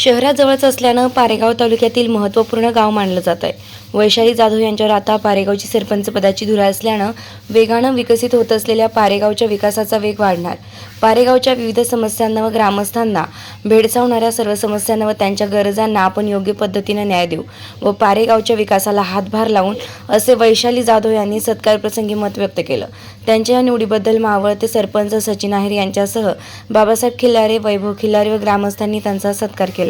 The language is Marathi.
शहराजवळच असल्यानं पारेगाव तालुक्यातील महत्त्वपूर्ण गाव मानलं जात आहे. वैशाली जाधव यांच्यावर आता पारेगावची सरपंच पदाची धुरा असल्यानं वेगानं विकसित होत असलेल्या पारेगावच्या विकासाचा वेग वाढणार. पारेगावच्या विविध समस्यांना व ग्रामस्थांना भेडसावणाऱ्या सर्व समस्यांना व त्यांच्या गरजांना आपण योग्य पद्धतीनं न्याय देऊ व पारेगावच्या विकासाला हातभार लावून असे वैशाली जाधव यांनी सत्कारप्रसंगी मत व्यक्त केलं. त्यांच्या या निवडीबद्दल मावळते सरपंच सचिन आहेर यांच्यासह बाबासाहेब खिल्लारे वैभव खिल्लारे व ग्रामस्थांनी त्यांचा सत्कार केला.